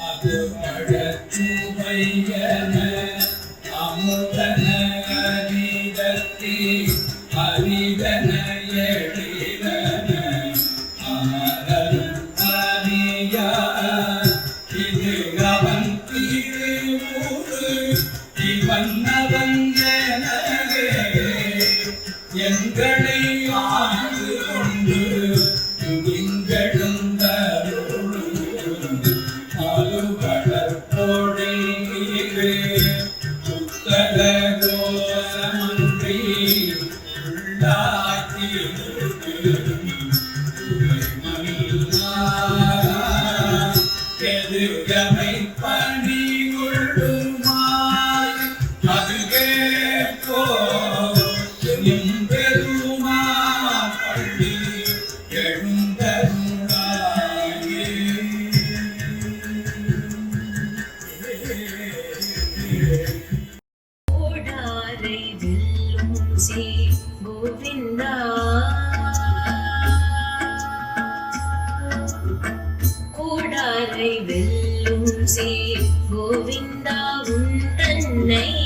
அது பழச்சுவையன அமுதன அரிதத்தி அரிதன எழிலன அமரரும் அறியா இது அவன் திருமுரு இவன் அவன் எங்களை அலுவலற்போடே புத்தக கோஷமன்றி உள்ளாக்கி எதுகமை பணி கொள்ளுமாய் அதுவே போ கோடாரை வெல்லும் சே கோவிந்தா. உன் தன்னை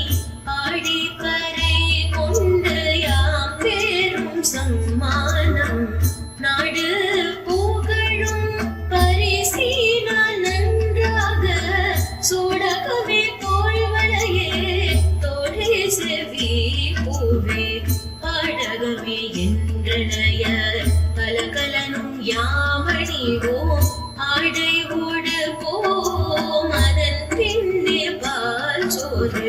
பூவே பாடகமே என்றனைய கலகலனும் யாமணிவோம் ஆடை ஓடு போம் அதன் பின்னே பால் சோறு.